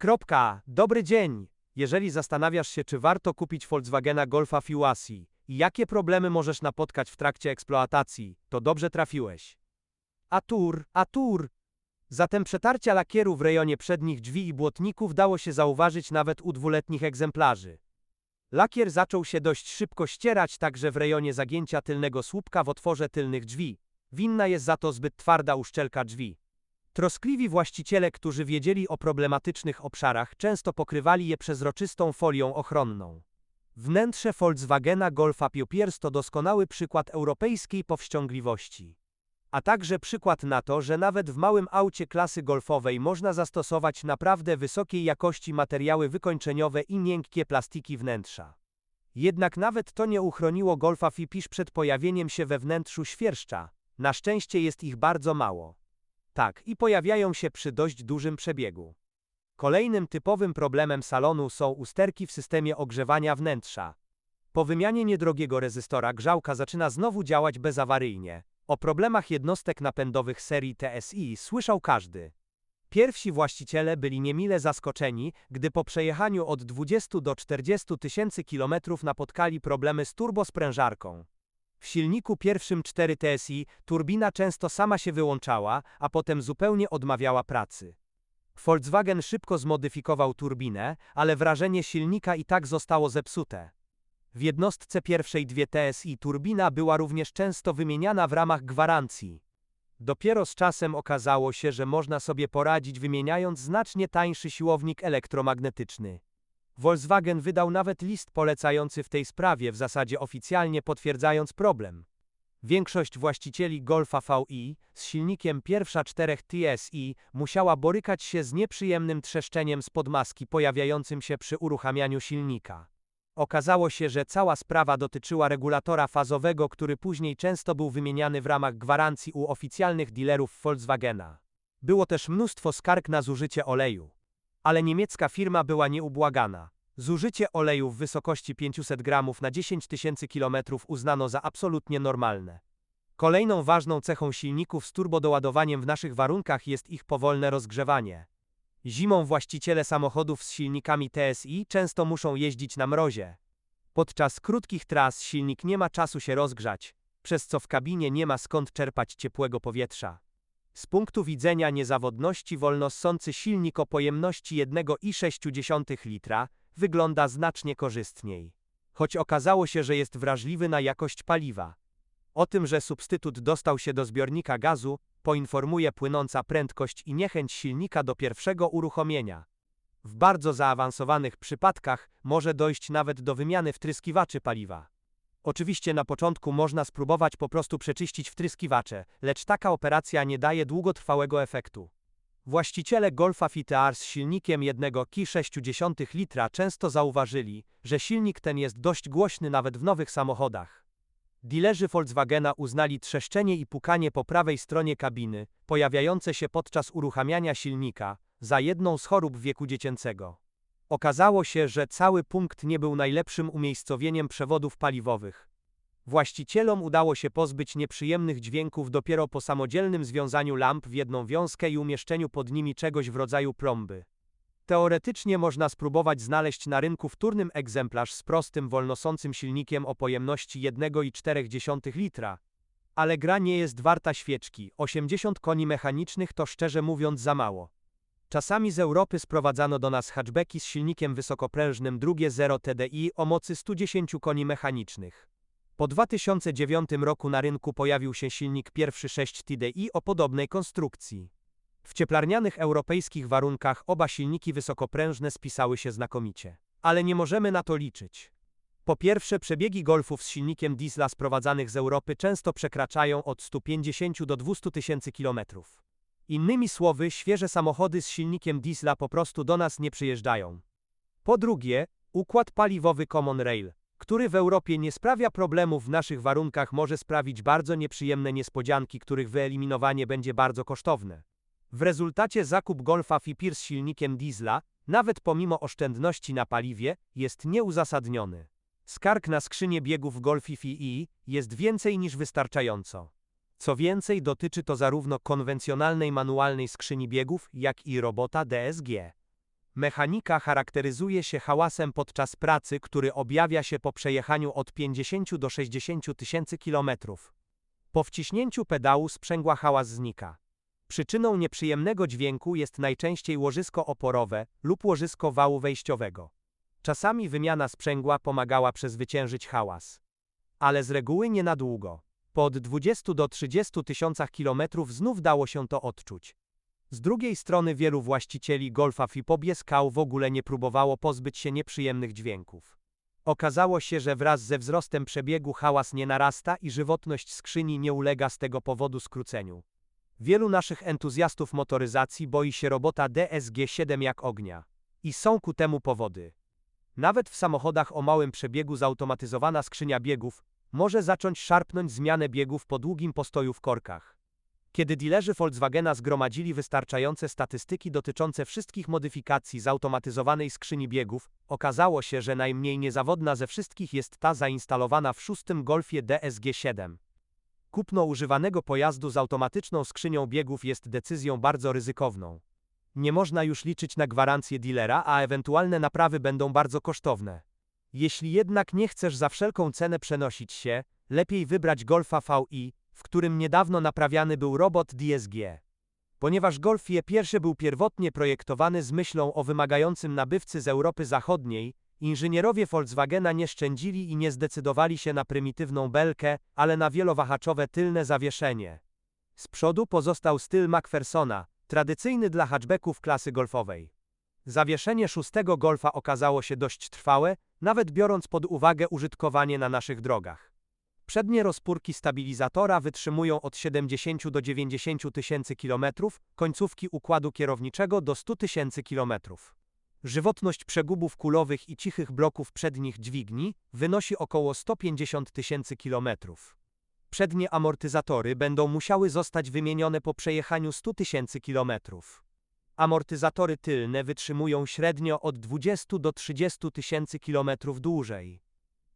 Kropka. Dobry dzień. Jeżeli zastanawiasz się, czy warto kupić Volkswagena Golfa Fiuasi i jakie problemy możesz napotkać w trakcie eksploatacji, to dobrze trafiłeś. Atur, Atur. Zatem przetarcia lakieru w rejonie przednich drzwi i błotników dało się zauważyć nawet u dwuletnich egzemplarzy. Lakier zaczął się dość szybko ścierać także w rejonie zagięcia tylnego słupka w otworze tylnych drzwi. Winna jest za to zbyt twarda uszczelka drzwi. Troskliwi właściciele, którzy wiedzieli o problematycznych obszarach, często pokrywali je przezroczystą folią ochronną. Wnętrze Volkswagena Golfa Piopiers to doskonały przykład europejskiej powściągliwości. A także przykład na to, że nawet w małym aucie klasy golfowej można zastosować naprawdę wysokiej jakości materiały wykończeniowe i miękkie plastiki wnętrza. Jednak nawet to nie uchroniło Golfa Fipisz przed pojawieniem się we wnętrzu świerszcza. Na szczęście jest ich bardzo mało. Tak, i pojawiają się przy dość dużym przebiegu. Kolejnym typowym problemem salonu są usterki w systemie ogrzewania wnętrza. Po wymianie niedrogiego rezystora grzałka zaczyna znowu działać bezawaryjnie. O problemach jednostek napędowych serii TSI słyszał każdy. Pierwsi właściciele byli niemile zaskoczeni, gdy po przejechaniu od 20 do 40 tysięcy kilometrów napotkali problemy z turbosprężarką. W silniku pierwszym 4 TSI turbina często sama się wyłączała, a potem zupełnie odmawiała pracy. Volkswagen szybko zmodyfikował turbinę, ale wrażenie silnika i tak zostało zepsute. W jednostce pierwszej 2 TSI turbina była również często wymieniana w ramach gwarancji. Dopiero z czasem okazało się, że można sobie poradzić wymieniając znacznie tańszy siłownik elektromagnetyczny. Volkswagen wydał nawet list polecający w tej sprawie, w zasadzie oficjalnie potwierdzając problem. Większość właścicieli Golfa VI z silnikiem pierwsza 4 TSI musiała borykać się z nieprzyjemnym trzeszczeniem spod maski pojawiającym się przy uruchamianiu silnika. Okazało się, że cała sprawa dotyczyła regulatora fazowego, który później często był wymieniany w ramach gwarancji u oficjalnych dealerów Volkswagena. Było też mnóstwo skarg na zużycie oleju. Ale niemiecka firma była nieubłagana. Zużycie oleju w wysokości 500 gramów na 10 tysięcy kilometrów uznano za absolutnie normalne. Kolejną ważną cechą silników z turbodoładowaniem w naszych warunkach jest ich powolne rozgrzewanie. Zimą właściciele samochodów z silnikami TSI często muszą jeździć na mrozie. Podczas krótkich tras silnik nie ma czasu się rozgrzać, przez co w kabinie nie ma skąd czerpać ciepłego powietrza. Z punktu widzenia niezawodności wolnossący silnik o pojemności 1,6 litra wygląda znacznie korzystniej. Choć okazało się, że jest wrażliwy na jakość paliwa. O tym, że substytut dostał się do zbiornika gazu, poinformuje płynąca prędkość i niechęć silnika do pierwszego uruchomienia. W bardzo zaawansowanych przypadkach może dojść nawet do wymiany wtryskiwaczy paliwa. Oczywiście na początku można spróbować po prostu przeczyścić wtryskiwacze, lecz taka operacja nie daje długotrwałego efektu. Właściciele Golfa FITR z silnikiem 1,6 litra często zauważyli, że silnik ten jest dość głośny nawet w nowych samochodach. Dilerzy Volkswagena uznali trzeszczenie i pukanie po prawej stronie kabiny, pojawiające się podczas uruchamiania silnika, za jedną z chorób wieku dziecięcego. Okazało się, że cały punkt nie był najlepszym umiejscowieniem przewodów paliwowych. Właścicielom udało się pozbyć nieprzyjemnych dźwięków dopiero po samodzielnym związaniu lamp w jedną wiązkę i umieszczeniu pod nimi czegoś w rodzaju plomby. Teoretycznie można spróbować znaleźć na rynku wtórnym egzemplarz z prostym wolnosącym silnikiem o pojemności 1,4 litra. Ale gra nie jest warta świeczki, 80 koni mechanicznych to szczerze mówiąc za mało. Czasami z Europy sprowadzano do nas hatchbacki z silnikiem wysokoprężnym drugie 0 TDI o mocy 110 koni mechanicznych. Po 2009 roku na rynku pojawił się silnik pierwszy 6 TDI o podobnej konstrukcji. W cieplarnianych europejskich warunkach oba silniki wysokoprężne spisały się znakomicie. Ale nie możemy na to liczyć. Po pierwsze, przebiegi golfów z silnikiem diesla sprowadzanych z Europy często przekraczają od 150 do 200 tysięcy kilometrów. Innymi słowy, świeże samochody z silnikiem diesla po prostu do nas nie przyjeżdżają. Po drugie, układ paliwowy Common Rail, który w Europie nie sprawia problemów w naszych warunkach, może sprawić bardzo nieprzyjemne niespodzianki, których wyeliminowanie będzie bardzo kosztowne. W rezultacie zakup Golfa Fipir z silnikiem diesla, nawet pomimo oszczędności na paliwie, jest nieuzasadniony. Skarg na skrzynię biegów Golf FI jest więcej niż wystarczająco. Co więcej, dotyczy to zarówno konwencjonalnej manualnej skrzyni biegów, jak i robota DSG. Mechanika charakteryzuje się hałasem podczas pracy, który objawia się po przejechaniu od 50 do 60 tysięcy kilometrów. Po wciśnięciu pedału sprzęgła hałas znika. Przyczyną nieprzyjemnego dźwięku jest najczęściej łożysko oporowe lub łożysko wału wejściowego. Czasami wymiana sprzęgła pomagała przezwyciężyć hałas. Ale z reguły nie na długo. Po od 20 do 30 tysiącach kilometrów znów dało się to odczuć. Z drugiej strony wielu właścicieli Golfa Fipobie skał w ogóle nie próbowało pozbyć się nieprzyjemnych dźwięków. Okazało się, że wraz ze wzrostem przebiegu hałas nie narasta i żywotność skrzyni nie ulega z tego powodu skróceniu. Wielu naszych entuzjastów motoryzacji boi się robota DSG-7 jak ognia. I są ku temu powody. Nawet w samochodach o małym przebiegu zautomatyzowana skrzynia biegów może zacząć szarpnąć zmianę biegów po długim postoju w korkach. Kiedy dilerzy Volkswagena zgromadzili wystarczające statystyki dotyczące wszystkich modyfikacji zautomatyzowanej skrzyni biegów, okazało się, że najmniej niezawodna ze wszystkich jest ta zainstalowana w szóstym Golfie DSG-7. Kupno używanego pojazdu z automatyczną skrzynią biegów jest decyzją bardzo ryzykowną. Nie można już liczyć na gwarancję dealera, a ewentualne naprawy będą bardzo kosztowne. Jeśli jednak nie chcesz za wszelką cenę przenosić się, lepiej wybrać Golfa VI, w którym niedawno naprawiany był robot DSG. Ponieważ Golf je pierwszy był pierwotnie projektowany z myślą o wymagającym nabywcy z Europy Zachodniej, inżynierowie Volkswagena nie szczędzili i nie zdecydowali się na prymitywną belkę, ale na wielowahaczowe tylne zawieszenie. Z przodu pozostał styl Macphersona, tradycyjny dla hatchbacków klasy golfowej. Zawieszenie szóstego Golfa okazało się dość trwałe, nawet biorąc pod uwagę użytkowanie na naszych drogach. Przednie rozpórki stabilizatora wytrzymują od 70 do 90 tysięcy kilometrów, końcówki układu kierowniczego do 100 tysięcy kilometrów. Żywotność przegubów kulowych i cichych bloków przednich dźwigni wynosi około 150 tysięcy kilometrów. Przednie amortyzatory będą musiały zostać wymienione po przejechaniu 100 tysięcy kilometrów. Amortyzatory tylne wytrzymują średnio od 20 do 30 tysięcy kilometrów dłużej.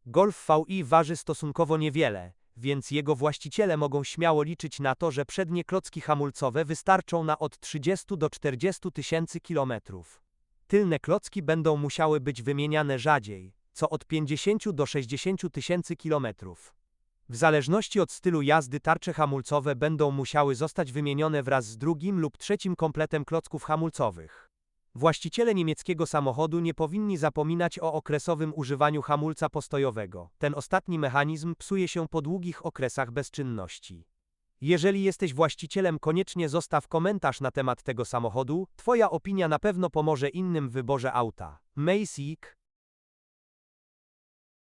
Golf VI waży stosunkowo niewiele, więc jego właściciele mogą śmiało liczyć na to, że przednie klocki hamulcowe wystarczą na od 30 do 40 tysięcy kilometrów. Tylne klocki będą musiały być wymieniane rzadziej, co od 50 do 60 tysięcy kilometrów. W zależności od stylu jazdy tarcze hamulcowe będą musiały zostać wymienione wraz z drugim lub trzecim kompletem klocków hamulcowych. Właściciele niemieckiego samochodu nie powinni zapominać o okresowym używaniu hamulca postojowego. Ten ostatni mechanizm psuje się po długich okresach bezczynności. Jeżeli jesteś właścicielem, koniecznie zostaw komentarz na temat tego samochodu. Twoja opinia na pewno pomoże innym w wyborze auta. Macyk